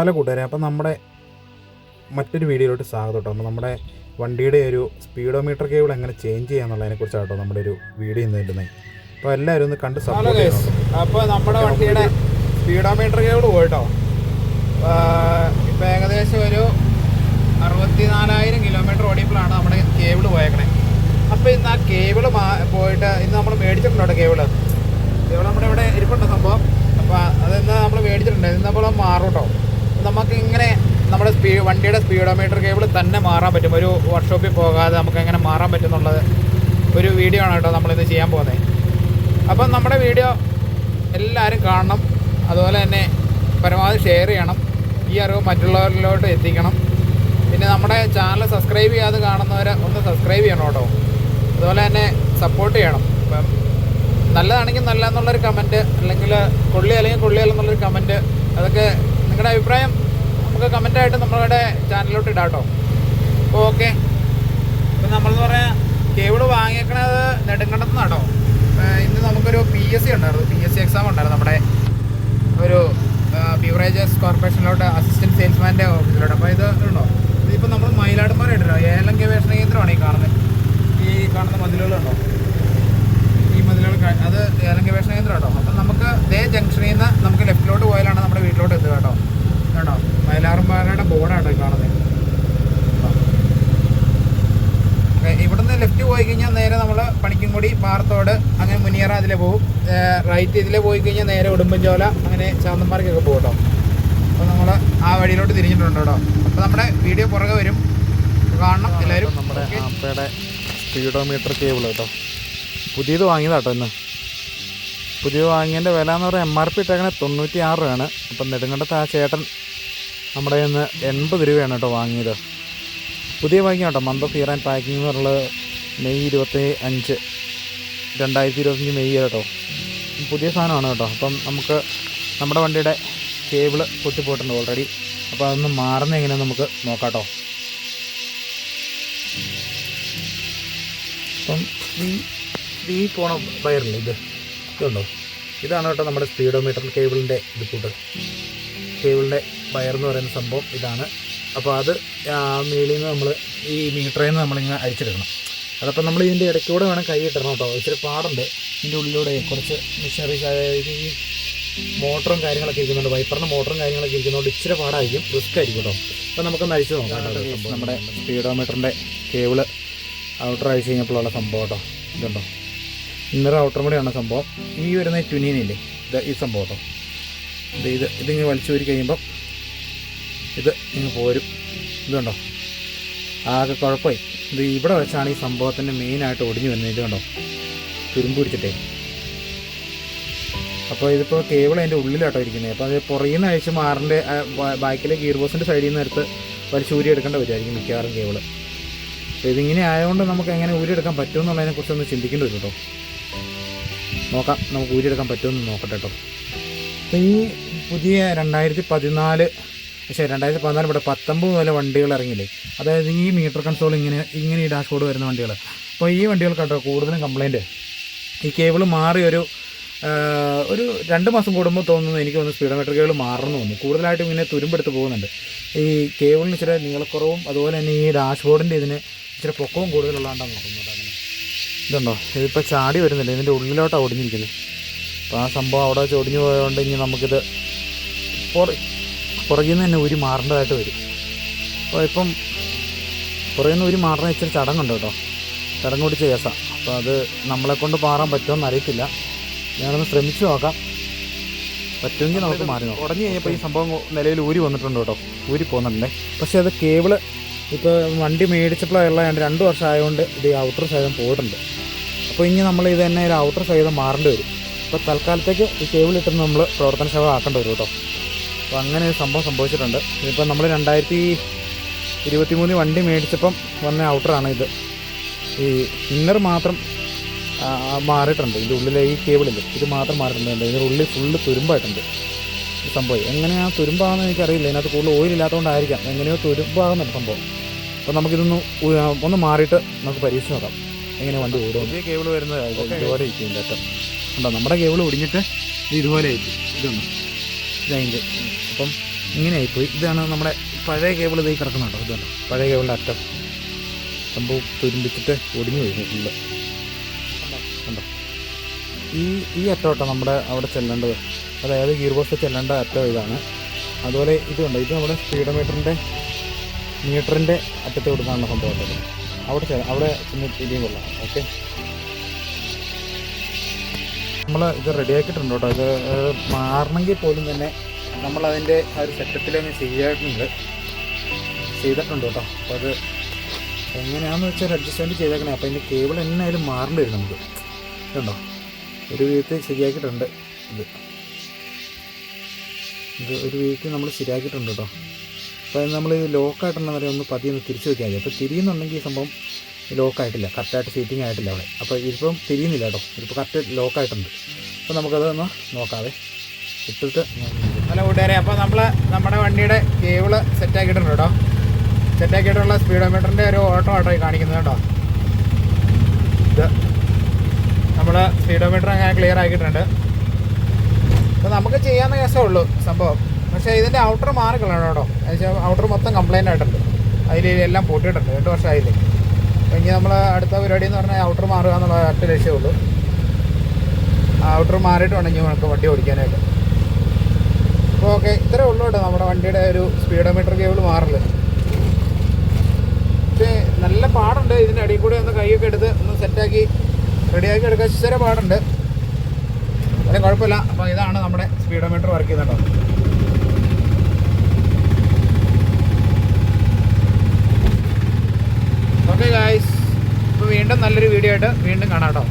Hello കൂട്ടുകാരെ അപ്പം നമ്മുടെ മറ്റൊരു വീഡിയോയിലോട്ട് സ്വാഗതം കേട്ടോ. അപ്പോൾ നമ്മുടെ വണ്ടിയുടെ ഒരു സ്പീഡോമീറ്റർ കേബിൾ എങ്ങനെ ചേഞ്ച് ചെയ്യാന്നുള്ളതിനെ കുറിച്ചാണ് കേട്ടോ നമ്മുടെ ഒരു വീഡിയോ ഇന്ന് ഇടുന്നത് അപ്പോൾ എല്ലാവരും ഒന്ന് കണ്ട് സപ്പോർട്ട് അപ്പോൾ നമ്മുടെ വണ്ടിയുടെ സ്പീഡോമീറ്റർ കേബിൾ പോയിട്ടോ. ഇപ്പം ഏകദേശം ഒരു അറുപത്തി നാലായിരം കിലോമീറ്റർ ഓടിയപ്പോഴാണ് നമ്മുടെ കേബിൾ പോയേക്കണേ. അപ്പോൾ ഇന്ന് ആ കേബിൾ പോയിട്ട് ഇന്ന് നമ്മൾ മേടിച്ചിട്ടുണ്ടോ കേബിൾ കേബിൾ നമ്മുടെ ഇവിടെ ഇരിപ്പുണ്ട് സംഭവം. അപ്പോൾ അതെന്ന് നമ്മൾ മേടിച്ചിട്ടുണ്ട്. ഇന്ന് നമ്മൾ മാറും കേട്ടോ. നമുക്ക് ഇങ്ങനെ നമ്മുടെ സ്പീ വണ്ടിയുടെ സ്പീഡോമീറ്റർ കേബിൾ തന്നെ മാറാൻ പറ്റും. ഒരു വർക്ക്ഷോപ്പിൽ പോകാതെ നമുക്ക് എങ്ങനെ മാറാൻ പറ്റും എന്നുള്ളത് ഒരു വീഡിയോ ആണ് കേട്ടോ നമ്മളിന്ന് ചെയ്യാൻ പോകുന്നത്. അപ്പം നമ്മുടെ വീഡിയോ എല്ലാവരും കാണണം. അതുപോലെ തന്നെ പരമാവധി ഷെയർ ചെയ്യണം. ഈ അറിവ് മറ്റുള്ളവരിലോട്ട് എത്തിക്കണം. പിന്നെ നമ്മുടെ ചാനൽ സബ്സ്ക്രൈബ് ചെയ്യാതെ കാണുന്നവരെ ഒന്ന് സബ്സ്ക്രൈബ് ചെയ്യണം കേട്ടോ. അതുപോലെ തന്നെ സപ്പോർട്ട് ചെയ്യണം. ഇപ്പം നല്ലതാണെങ്കിൽ നല്ല എന്നുള്ളൊരു കമന്റ് അല്ലെങ്കിൽ കൊള്ളി അല്ലെങ്കിൽ കൊള്ളി എന്നുള്ളൊരു കമന്റ് അതൊക്കെ നിങ്ങളുടെ അഭിപ്രായം നമുക്ക് കമന്റായിട്ട് നമ്മളുടെ ചാനലിലോട്ട് ഇടാം കേട്ടോ ഓക്കെ ഇപ്പം നമ്മളെന്ന് പറഞ്ഞാൽ കേബിൾ വാങ്ങിയേക്കണത് നെടുങ്കണ്ടത്ത് നിന്നാട്ടോ ഇന്ന് നമുക്കൊരു പി എസ് സി ഉണ്ടായിരുന്നു. പി എസ് സി എക്സാം ഉണ്ടായിരുന്നു നമ്മുടെ ഒരു ബീവറേജസ് കോർപ്പറേഷനിലോട്ട് അസിസ്റ്റന്റ് സെയിൽസ്മാന്റെ ഓഫീസിലോട്ട് അപ്പോൾ ഇത് ഉണ്ടോ ഇതിപ്പോൾ നമ്മൾ മയിലാടുമാരെ ഇടല്ലോ ഏലം ഗവേഷണ കേന്ദ്രമാണ് ഈ കാണുന്നത് ഈ കാണുന്ന മതിലുകളുണ്ടോ ഈ മതിലുകൾ ക- അത് ഏലം ഗവേഷണ കേന്ദ്രം കേട്ടോ അപ്പം നമുക്ക് ദേ ജംഗ്ഷനിൽ നിന്ന് നമുക്ക് ലെഫ്റ്റിലോട്ട് പോയാലാണ് നമ്മുടെ വീട്ടിലോട്ട് എത്തുക കേട്ടോ കേട്ടോ ഈ കാണുന്നത് ഓക്കേ, ഇവിടുന്ന് ലെഫ്റ്റ് പോയി കഴിഞ്ഞാൽ നേരെ നമ്മൾ പണിക്കുംകുടി പാറത്തോട് അങ്ങനെ മുനിയറ അതിലെ പോകും റൈറ്റ് ഇതിലെ പോയി കഴിഞ്ഞാൽ നേരെ ഉടുമ്പൻചോല അങ്ങനെ ചാന്തന്മാർക്കൊക്കെ പോകും കേട്ടോ അപ്പോൾ നമ്മൾ ആ വഴിയിലോട്ട് തിരിഞ്ഞിട്ടുണ്ട് കേട്ടോ അപ്പോൾ നമ്മുടെ വീഡിയോ പുറകെ വരും. കാണണം എല്ലാവരും. നമ്മുടെ. ആപ്പയുടെ സ്പീഡോമീറ്റർ കേബിൾ കേട്ടോ പുതിയത് വാങ്ങിയതാട്ടോ ഇന്ന്. പുതിയത് വാങ്ങിയതിന്റെ വില എന്ന് പറയുന്നത് എം ആർ പി ഇട്ടേക്കണേ തൊണ്ണൂറ്റി ആറ് രൂപയാണ്. അപ്പം നെടുങ്കണ്ടത്ത് ആ ചേട്ടൻ നമ്മുടെ ഇന്ന് എൺപത് രൂപയാണ് കേട്ടോ വാങ്ങിയത്. പുതിയ വാങ്ങിയ കേട്ടോ. Month of year and packing എന്ന് പറയുന്നത് മെയ് ഇരുപത്തി അഞ്ച് രണ്ടായിരത്തി ഇരുപത്തഞ്ച് മെയ് കേട്ടോ. പുതിയ സാധനമാണ് കേട്ടോ. അപ്പം നമുക്ക് നമ്മുടെ വണ്ടിയുടെ കേബിൾ പൊട്ടിപ്പോയിട്ടുണ്ട് ഓൾറെഡി അപ്പോൾ അതൊന്ന് മാറുന്ന എങ്ങനെയാണെന്ന് നമുക്ക് നോക്കാം കേട്ടോ. അപ്പം ഈ ഈ പോണ വയറില്ല ഇത്? ഇതുണ്ടോ? ഇതാണ് കേട്ടോ നമ്മുടെ സ്പീഡോമീറ്റർ കേബിളിന്റെ ഇത് കൂട്ട്. കേബിളിന്റെ വയർ എന്ന് പറയുന്ന സംഭവം ഇതാണ്. അപ്പോൾ അത് ആ മേളിൽ നിന്ന് നമ്മൾ ഈ മീറ്ററിൽ നിന്ന് നമ്മളിങ്ങനെ അഴിച്ചെടുക്കണം അതപ്പോൾ നമ്മൾ ഇതിന്റെ ഇടയ്ക്കൂടെ വേണം കൈ ഇട്ടണം കേട്ടോ. ഇച്ചിരി പാടുണ്ട്. ഇതിന്റെ ഉള്ളിലൂടെ കുറച്ച് മെഷീനറീസ് അതായത് ഈ മോട്ടറും കാര്യങ്ങളൊക്കെ ഇരിക്കുന്നുണ്ട്. വൈപ്പറിന് മോട്ടറും കാര്യങ്ങളൊക്കെ ഇരിക്കുന്നതുകൊണ്ട് ഇച്ചിരി പാടായിരിക്കും. റിസ്ക് ആയിരിക്കും കേട്ടോ. അപ്പോൾ നമുക്കൊന്ന് അഴിച്ചു നോക്കാം നമ്മുടെ സ്പീഡോമീറ്ററിന്റെ കേബിൾ ഔട്ടർ അഴിച്ച് കഴിഞ്ഞപ്പോഴുള്ള സംഭവം കേട്ടോ. ഇതുണ്ടോ? ഇന്നർ ഔട്ടറും കൂടെയാണ് സംഭവം. ഈ വരുന്ന ട്വിനിയനില്ലേ ഇത് ഈ സംഭവം കേട്ടോ. ഇത് ഇത് ഇതിങ്ങനെ വലിച്ചു വരി കഴിയുമ്പം ഇത് ഇങ്ങ് പോരും. ഇതുണ്ടോ? ആകെ കുഴപ്പമായി. ഇത് ഇവിടെ വെച്ചാണ് ഈ സംഭവത്തിന്റെ മെയിനായിട്ട് ഒടിഞ്ഞു വരുന്നത്. ഇതുണ്ടോ? തുരുമ്പ് പിടിച്ചിട്ടേ. അപ്പോൾ ഇതിപ്പോൾ കേബിൾ അതിന്റെ ഉള്ളിലാട്ടോ ഇരിക്കുന്നത്. അപ്പോൾ അത് പുറകിൽ അഴിച്ച് മാറിന്റെ ബാക്കിലെ ഗിയർ ബോക്സിന്റെ സൈഡിൽ നിന്ന് എടുത്ത് വലിച്ച് ഊരി എടുക്കേണ്ട വരുമായിരിക്കും മിക്കവാറും കേബിൾ അപ്പോൾ ഇതിങ്ങനെ ആയതുകൊണ്ട് നമുക്ക് എങ്ങനെ ഊരിയെടുക്കാൻ പറ്റുമെന്നുള്ളതിനെ കുറിച്ചൊന്ന് ചിന്തിക്കേണ്ടി വരും കേട്ടോ. നോക്കാം. നമുക്ക് ഊരിയെടുക്കാൻ പറ്റുമെന്ന് നോക്കട്ടെ കേട്ടോ. അപ്പോൾ ഈ പുതിയ രണ്ടായിരത്തി പതിനാല് പക്ഷേ രണ്ടായിരത്തി പതിനാല് ഇവിടെ പത്തൊമ്പത് മുതൽ വണ്ടികൾ ഇറങ്ങിയില്ലേ? അതായത് ഈ മീറ്റർ കൺസോൾ ഇങ്ങനെ ഇങ്ങനെ ഈ ഡാഷ്ബോർഡ് വരുന്ന വണ്ടികൾ. അപ്പോൾ ഈ വണ്ടികൾ കേട്ടോ കൂടുതലും കംപ്ലയിന്റ് ഈ കേബിൾ മാറി ഒരു ഒരു രണ്ട് മാസം കൂടുമ്പോൾ തോന്നുന്നു എനിക്ക് തോന്നുന്നു സ്പീഡോമീറ്റർ കേബിൾ മാറണമെന്ന് തോന്നുന്നു. കൂടുതലായിട്ടും ഇങ്ങനെ തുരുമ്പെടുത്ത് പോകുന്നുണ്ട്. ഈ കേബിളിന് ഇച്ചിരി നീളക്കുറവും അതുപോലെ തന്നെ ഈ ഡാഷ്ബോർഡിന്റെ ഇതിന് ഇച്ചിരി പൊക്കവും കൂടുതലുള്ളതാണ്ടാണ് നോക്കുന്നത് ഇതുണ്ടോ? ഇതിപ്പോൾ ചാടി വരുന്നില്ല? ഇതിന്റെ ഉള്ളിലോട്ടാണ് ഒടിഞ്ഞിരിക്കുന്നത് അപ്പോൾ ആ സംഭവം അവിടെ വെച്ച് ഒടിഞ്ഞു പോയതുകൊണ്ട് ഇനി നമുക്കിത് പുറ പുറകിൽ നിന്ന് തന്നെ ഊരി മാറേണ്ടതായിട്ട് വരും. അപ്പോൾ ഇപ്പം പുറകിൽ നിന്ന് ഊരി മാറുന്ന ഇച്ചിരി ചടങ്ങുണ്ട് കേട്ടോ. ചടങ്ങ് കൂടി കേസാണ് അപ്പോൾ അത് നമ്മളെ കൊണ്ട് മാറാൻ പറ്റുമെന്ന് അറിയത്തില്ല. ഞാനൊന്ന് ശ്രമിച്ചു നോക്കാം. പറ്റുമെങ്കിൽ നമുക്ക് മാറി നോക്കാം. ഉടഞ്ഞു കഴിഞ്ഞപ്പോൾ ഈ സംഭവം നിലയിൽ ഊരി വന്നിട്ടുണ്ട് കേട്ടോ. ഊരി പോകുന്നുണ്ടേ പക്ഷേ അത് കേബിൾ ഇപ്പോൾ വണ്ടി മേടിച്ചപ്പോഴുള്ള രണ്ട് വർഷം ആയതുകൊണ്ട് ഇത് ഔട്ടർ സൈഡം പോയിട്ടുണ്ട്. അപ്പോൾ ഇനി നമ്മൾ ഇത് തന്നെ ഒരു ഔട്ടർ സൈഡം മാറേണ്ടി വരും. അപ്പോൾ തൽക്കാലത്തേക്ക് ഈ കേബിൾ ഇട്ട് നമ്മൾ പ്രവർത്തനക്ഷമമാക്കേണ്ടി വരും കേട്ടോ. അപ്പോൾ അങ്ങനെ ഒരു സംഭവം സംഭവിച്ചിട്ടുണ്ട്. ഇതിപ്പോൾ നമ്മൾ രണ്ടായിരത്തി ഇരുപത്തി മൂന്നിൽ വണ്ടി മേടിച്ചപ്പം വന്ന ഔട്ടറാണ് ഇത്. ഈ ഇന്നർ മാത്രം മാറിയിട്ടുണ്ട്. ഇതിന്റെ ഉള്ളിലെ ഈ കേബിളിൽ ഇത് മാത്രം മാറിയിട്ടുണ്ട്. ഇതിന്റെ ഉള്ളിൽ ഫുള്ള് തുരുമ്പായിട്ടുണ്ട്. ഈ സംഭവം എങ്ങനെയാണ് തുരുമ്പാണെന്ന് എനിക്കറിയില്ല. ഇതിനകത്ത് കൂടുതൽ ഓയിൽ ഇല്ലാത്തതുകൊണ്ടായിരിക്കാം എങ്ങനെയോ തുരുമ്പാകുന്നുണ്ട് സംഭവം. അപ്പോൾ നമുക്കിതൊന്ന് ഒന്ന് മാറിയിട്ട് നമുക്ക് പരീക്ഷിച്ച് നോക്കാം. എങ്ങനെ വണ്ടി ഓടും. ഈ കേബിൾ വരുന്നത് ഇതുപോലെ ഇരിക്കും ഇതിന്റെ അറ്റം ഉണ്ടോ നമ്മുടെ കേബിൾ ഒടിഞ്ഞിട്ട് ഇതുപോലെ ആയിരിക്കും. ഇതൊന്നും ഇതതിന്റെ അപ്പം ഇങ്ങനെ ആയിപ്പോയി ഇതാണ് നമ്മുടെ പഴയ കേബിൾ ഇതായി കിടക്കുന്നുണ്ടോ. ഇതുണ്ട് പഴയ കേബിളിന്റെ അറ്റം. സംഭവം തുരുമ്പിച്ചിട്ട് ഒടിഞ്ഞു പോയി. ഫുള്ള് ഈ ഈ അറ്റം കേട്ടോ നമ്മുടെ അവിടെ ചെല്ലേണ്ടത്. അതായത് ഗിയർ ബോക്സ് ചെല്ലേണ്ട അറ്റം ഇതാണ്. അതുപോലെ ഇതുണ്ട് ഇത് നമ്മുടെ സ്പീഡോമീറ്ററിന്റെ മീറ്ററിന്റെ അറ്റത്ത് കൊടുക്കാനുള്ള സംഭവം. അവിടെ അവിടെ ചെന്ന് ഇരിയും കൊള്ളാം. ഓക്കെ? നമ്മൾ ഇത് റെഡിയാക്കിയിട്ടുണ്ട് കേട്ടോ. ഇത് മാറണമെങ്കിൽ പോലും തന്നെ നമ്മളതിന്റെ ആ ഒരു സെറ്റപ്പിൽ തന്നെ ചെയ്യാറുണ്ട് ചെയ്തിട്ടുണ്ട്. കേട്ടോ. അപ്പോൾ അത് എങ്ങനെയാണെന്ന് വെച്ചാൽ അഡ്ജസ്റ്റ്മെന്റ് ചെയ്തേക്കണേ. അപ്പോൾ അതിന്റെ കേബിൾ എന്നായാലും മാറേണ്ടി വരും നമുക്ക്. കേട്ടോ ഒരു വിധത്തിൽ ശരിയാക്കിയിട്ടുണ്ട് ഇത്. ഇത് ഒരു വിധത്തിൽ നമ്മൾ ശരിയാക്കിയിട്ടുണ്ട് കേട്ടോ. അപ്പോൾ നമ്മൾ ലോക്കായിട്ടുണ്ടെന്ന് പറയുമ്പോൾ ഒന്ന് പതിയൊന്ന് തിരിച്ച് വെക്കാൻ. മതി അപ്പോൾ തിരിയുന്നുണ്ടെങ്കിൽ സംഭവം ലോക്കായിട്ടില്ല. കറക്റ്റായിട്ട് സീറ്റിംഗ് ആയിട്ടില്ല അവിടെ. അപ്പോൾ ഇതിപ്പം തിരിയുന്നില്ല കേട്ടോ. ഇതിപ്പോൾ കറക്റ്റ് ലോക്കായിട്ടുണ്ട്. അപ്പോൾ നമുക്കത് ഒന്ന് നോക്കാവേ. ഇട്ടിട്ട് നല്ല കൂട്ടുകാരെ അപ്പോൾ നമ്മൾ നമ്മുടെ വണ്ടിയുടെ കേബിൾ സെറ്റാക്കിയിട്ടുണ്ട് കേട്ടോ. സെറ്റാക്കിയിട്ടുള്ള സ്പീഡോമീറ്ററിന്റെ ഒരു ഓട്ടോ ആട്ടോ കാണിക്കുന്നത് കേട്ടോ. ഇത് നമ്മൾ സ്പീഡോമീറ്റർ അങ്ങനെ ക്ലിയർ ആക്കിയിട്ടുണ്ട്. അപ്പോൾ നമുക്ക് ചെയ്യാവുന്ന കേസേ ഉള്ളൂ സംഭവം. പക്ഷേ ഇതിന്റെ ഔട്ടർ മാറിക്കളാണ് കേട്ടോ. ഔട്ടർ മൊത്തം കംപ്ലൈന്റ് ആയിട്ടുണ്ട്. അതിൽ എല്ലാം പൊട്ടിയിട്ടുണ്ട്. രണ്ട് വർഷമായില്ലേ? ഇനി നമ്മൾ അടുത്ത പരിപാടി എന്ന് പറഞ്ഞാൽ ഔട്ടർ മാറുക എന്നുള്ള ഒറ്റ ലക്ഷ്യമുള്ളൂ ഔട്ടർ മാറിയിട്ട് വേണമെങ്കിൽ നമുക്ക് വണ്ടി ഓടിക്കാനായിട്ട്. അപ്പോൾ ഓക്കെ ഇത്രേ ഉള്ളൂ കേട്ടോ നമ്മുടെ വണ്ടിയുടെ ഒരു സ്പീഡോമീറ്റർ കേബിൾ മാറില്ല പക്ഷേ നല്ല പാടുണ്ട് ഇതിന്റെ അടിയിൽ കൂടെ ഒന്ന് കൈയൊക്കെ എടുത്ത് ഒന്ന് സെറ്റാക്കി റെഡിയാക്കി എടുക്കാൻ ഇച്ചിരി പാടുണ്ട്. അതിന് കുഴപ്പമില്ല. അപ്പോൾ ഇതാണ് നമ്മുടെ സ്പീഡോമീറ്റർ വർക്ക് ചെയ്യുന്നുണ്ടോ ഓക്കെ ഗായ്സ് അപ്പോൾ വീണ്ടും നല്ലൊരു വീഡിയോ ആയിട്ട് വീണ്ടും കാണാം കേട്ടോ.